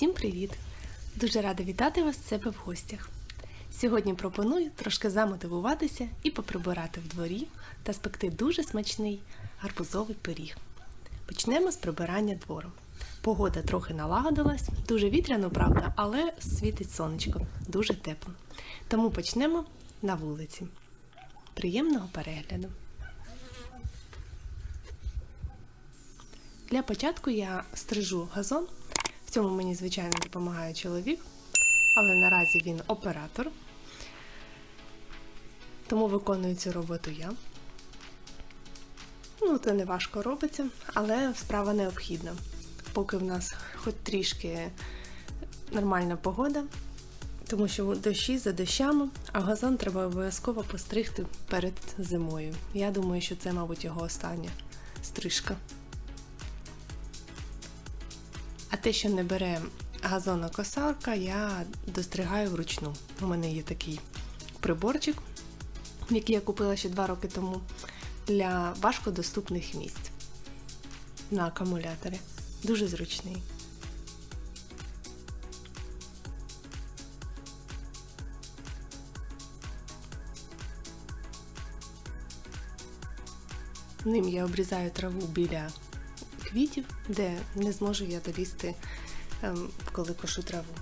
Всім привіт! Дуже рада вітати вас в себе в гостях. Сьогодні пропоную трошки замотивуватися і поприбирати в дворі та спекти дуже смачний гарбузовий пиріг. Почнемо з прибирання двору. Погода трохи налагодилась, дуже вітряно, правда, але світить сонечко, дуже тепло. Тому почнемо на вулиці. Приємного перегляду! Для початку я стрижу газон. В цьому мені, звичайно, допомагає чоловік, але наразі він оператор, тому виконую цю роботу я. Ну, це не важко робиться, але справа необхідна. Поки в нас хоч трішки нормальна погода, тому що дощі за дощами, а газон треба обов'язково постригти перед зимою. Я думаю, що це, мабуть, його остання стрижка. А те, що не бере газонокосарка, я достригаю вручну. У мене є такий приборчик, який я купила ще два роки тому для важкодоступних місць на акумуляторі. Дуже зручний. Ним я обрізаю траву біля квітів, де не зможу я долізти, ем, коли кошу траву.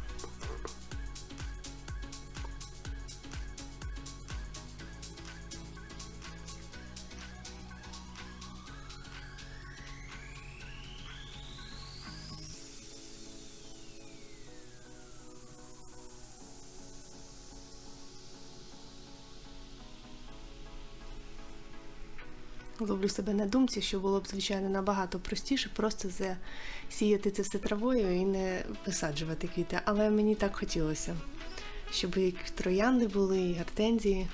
Ловлю себе на думці, що було б, звичайно, набагато простіше просто засіяти це все травою і не висаджувати квіти. Але мені так хотілося, щоб і троянди були, і гортензії,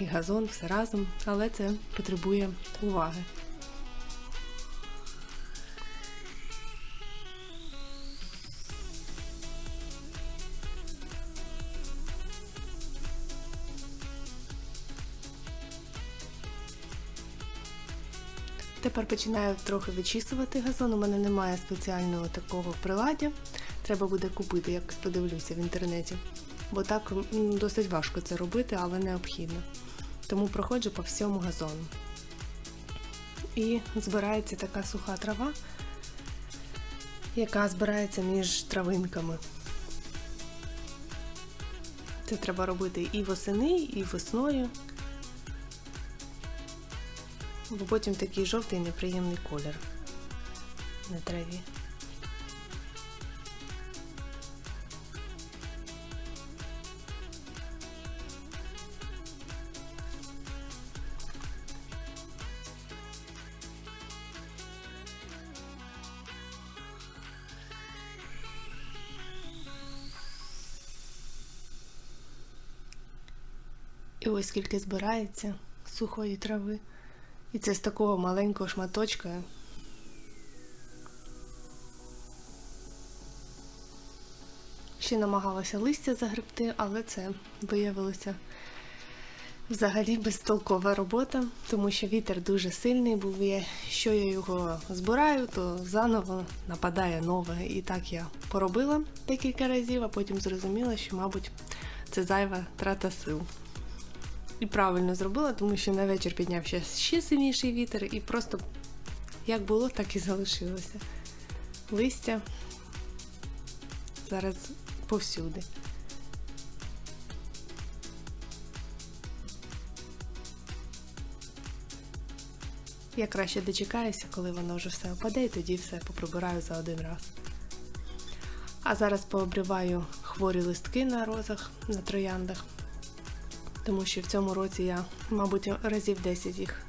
і газон, все разом. Але це потребує уваги. Тепер починаю трохи вичісувати газон. У мене немає спеціального такого приладдя. Треба буде купити, якось подивлюся в інтернеті. Бо так досить важко це робити, але необхідно. Тому проходжу по всьому газону. І збирається така суха трава, яка збирається між травинками. Це треба робити і восени, і весною бо потім такий жовтий неприємний колір на траві. І ось скільки збирається сухої трави. І це з такого маленького шматочка. Ще намагалася листя загребти, але це виявилося взагалі безтолкова робота, тому що вітер дуже сильний був. Я, що я його збираю, то заново нападає нове. І так я поробила декілька разів, а потім зрозуміла, що, мабуть, це зайва трата сил. І правильно зробила, тому що на вечір піднявся ще сильніший вітер, і просто як було, так і залишилося. Листя зараз повсюди. Я краще дочекаюся, коли воно вже все опаде, і тоді все поприбираю за один раз. А зараз пообриваю хворі листки на розах, на трояндах тому що в цьому році я, мабуть, разів 10 їх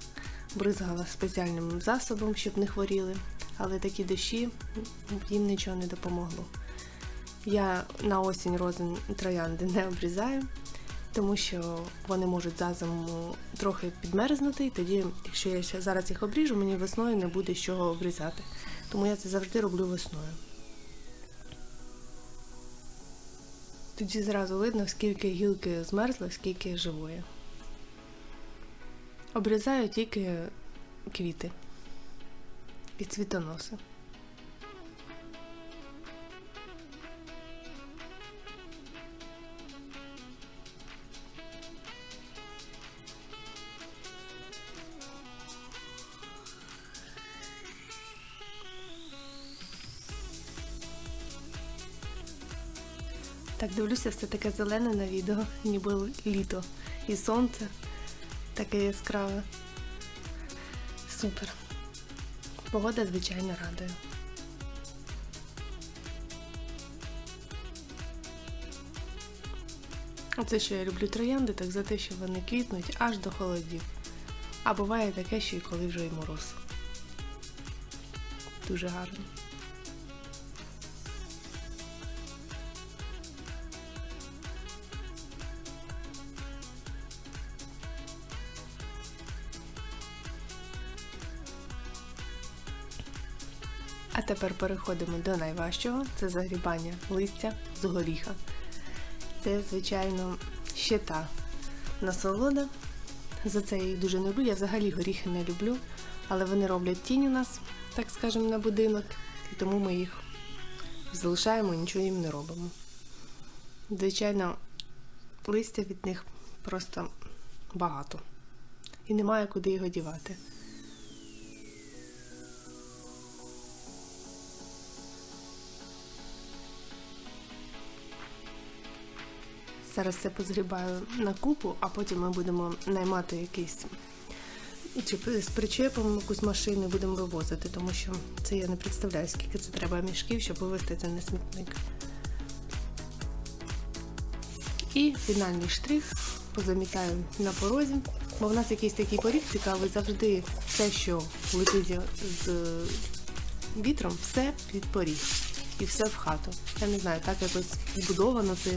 бризгала спеціальним засобом, щоб не хворіли, але такі дощі їм нічого не допомогло. Я на осінь розин троянди не обрізаю, тому що вони можуть за зиму трохи підмерзнути, і тоді, якщо я ще зараз їх обріжу, мені весною не буде з чого обрізати. Тому я це завжди роблю весною. Тоді зразу видно, скільки гілки змерзли, скільки живої. Обрізаю тільки квіти і цвітоноси. Дивлюся, все таке зелене на відео, ніби літо. І сонце таке яскраве. Супер. Погода, звичайно, радує. Оце що я люблю троянди, так за те, що вони квітнуть аж до холодів. А буває таке, що і коли вже і мороз. Дуже гарно. А тепер переходимо до найважчого це загрібання листя з горіха. Це, звичайно, ще та насолода. За це я їх дуже не люблю. Я взагалі горіхи не люблю, але вони роблять тінь у нас, так скажемо, на будинок, і тому ми їх залишаємо і нічого їм не робимо. Звичайно, листя від них просто багато. І немає куди його дівати. Зараз це позгрібаю на купу, а потім ми будемо наймати якийсь чи з причепом якусь машину будемо вивозити, тому що це я не представляю, скільки це треба мішків, щоб вивезти це на смітник. І фінальний штрих позамітаю на порозі, бо в нас якийсь такий поріг цікавий, завжди все, що летить з вітром, все під поріг і все в хату. Я не знаю, так якось збудовано це.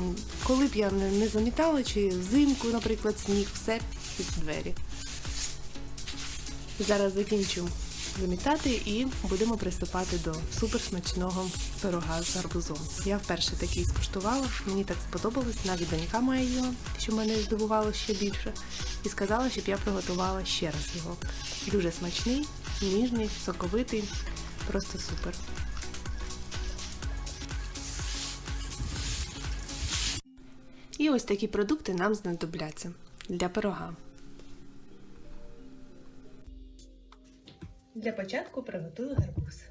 Коли б я не, замітала, чи взимку, наприклад, сніг, все під двері. Зараз закінчу замітати і будемо приступати до суперсмачного пирога з гарбузом. Я вперше такий скуштувала, мені так сподобалось, навіть донька моя їла, що мене здивувало ще більше, і сказала, щоб я приготувала ще раз його. Дуже смачний, ніжний, соковитий, просто супер. Ось такі продукти нам знадобляться для пирога. Для початку приготую гарбуз.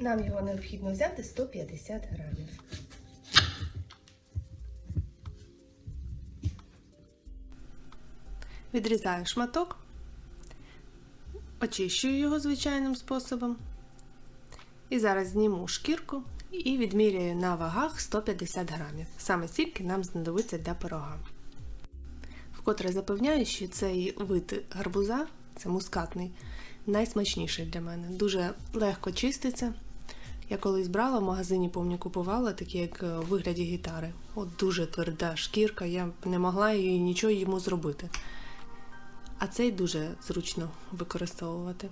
Нам його необхідно взяти 150 грамів. Відрізаю шматок, очищую його звичайним способом. І зараз зніму шкірку і відміряю на вагах 150 грамів. Саме стільки нам знадобиться для пирога. Вкотре запевняю, що цей вид гарбуза, це мускатний, найсмачніший для мене. Дуже легко чиститься. Я колись брала в магазині, помню, купувала, такі як в вигляді гітари. От дуже тверда шкірка, я не могла її нічого йому зробити. А цей дуже зручно використовувати.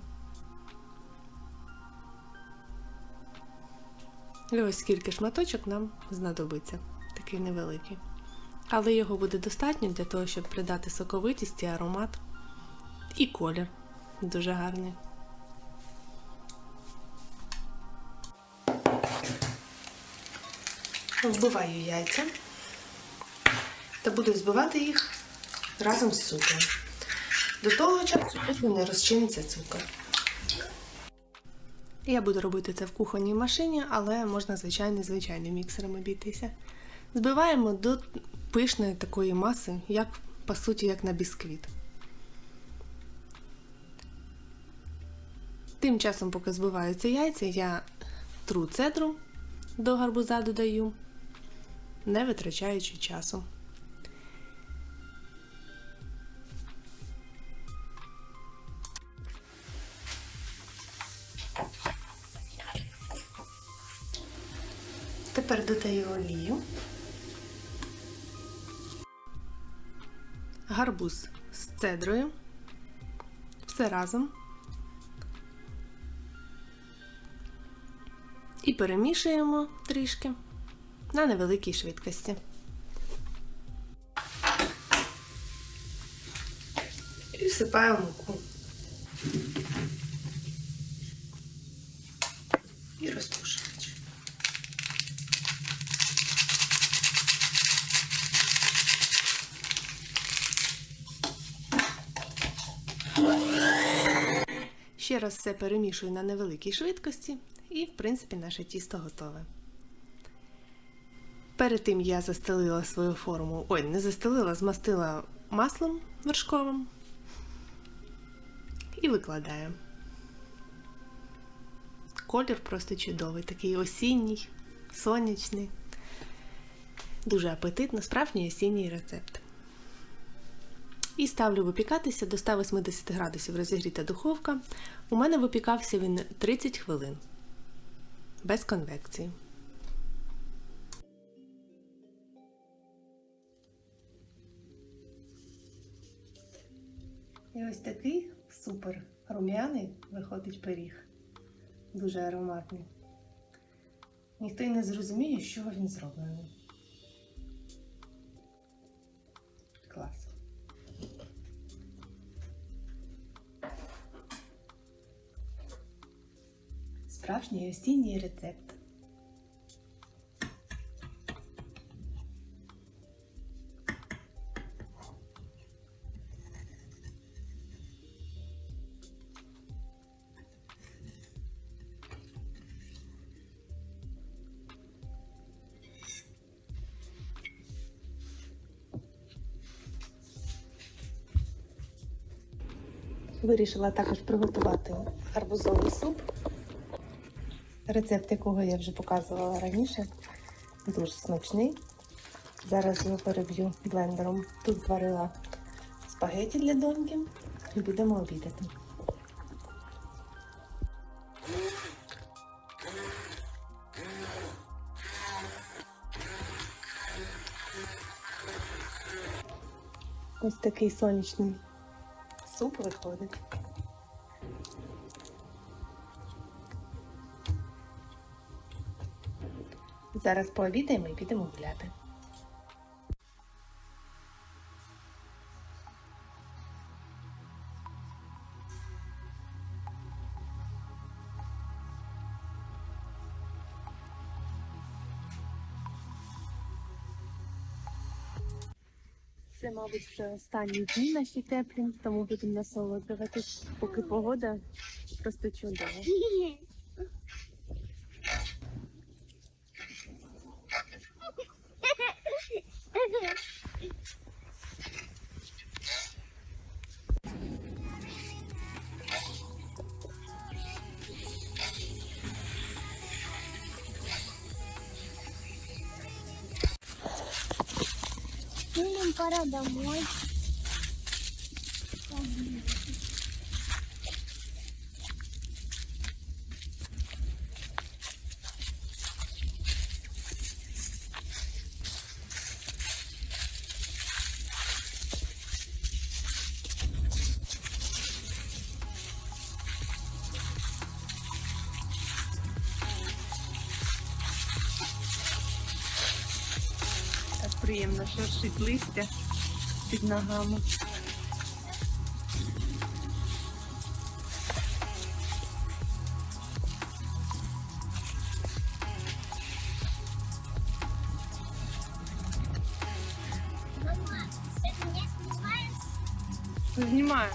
І ось скільки шматочок нам знадобиться, такий невеликий. Але його буде достатньо для того, щоб придати соковитість і аромат і колір. Дуже гарний. Вбиваю яйця та буду збивати їх разом з цукром. До того часу, не розчиниться цукор. Я буду робити це в кухонній машині, але можна, звичайно, звичайним міксером обійтися. Збиваємо до пишної такої маси, як, по суті, як на бісквіт. Тим часом, поки збиваються яйця, я тру цедру до гарбуза додаю, не витрачаючи часу. Тепер додаю олію, гарбуз з цедрою, все разом і перемішуємо трішки на невеликій швидкості. І всипаємо муку. Раз все перемішую на невеликій швидкості І, в принципі, наше тісто готове. Перед тим я застелила свою форму. Ой, не застелила, змастила маслом вершковим і викладаю. Колір просто чудовий, такий осінній, сонячний. Дуже апетитно, справжній осінній рецепт. І ставлю випікатися до 180 градусів розігріта духовка. У мене випікався він 30 хвилин без конвекції. І ось такий супер рум'яний виходить пиріг. Дуже ароматний. Ніхто й не зрозуміє, з чого він зроблений. Справжній осінній рецепт. Вирішила також приготувати гарбузовий суп, рецепт якого я вже показувала раніше. Дуже смачний. Зараз його переб'ю блендером. Тут зварила спагеті для доньки і будемо обідати. Ось такий сонячний суп виходить. Зараз пообідаємо і підемо гуляти. Це, мабуть, вже останні дні наші теплі, тому будемо насолоджуватись, поки погода просто чудова. Ну, нам пора домой. Приємно шершить листя під ногами. Знімаю.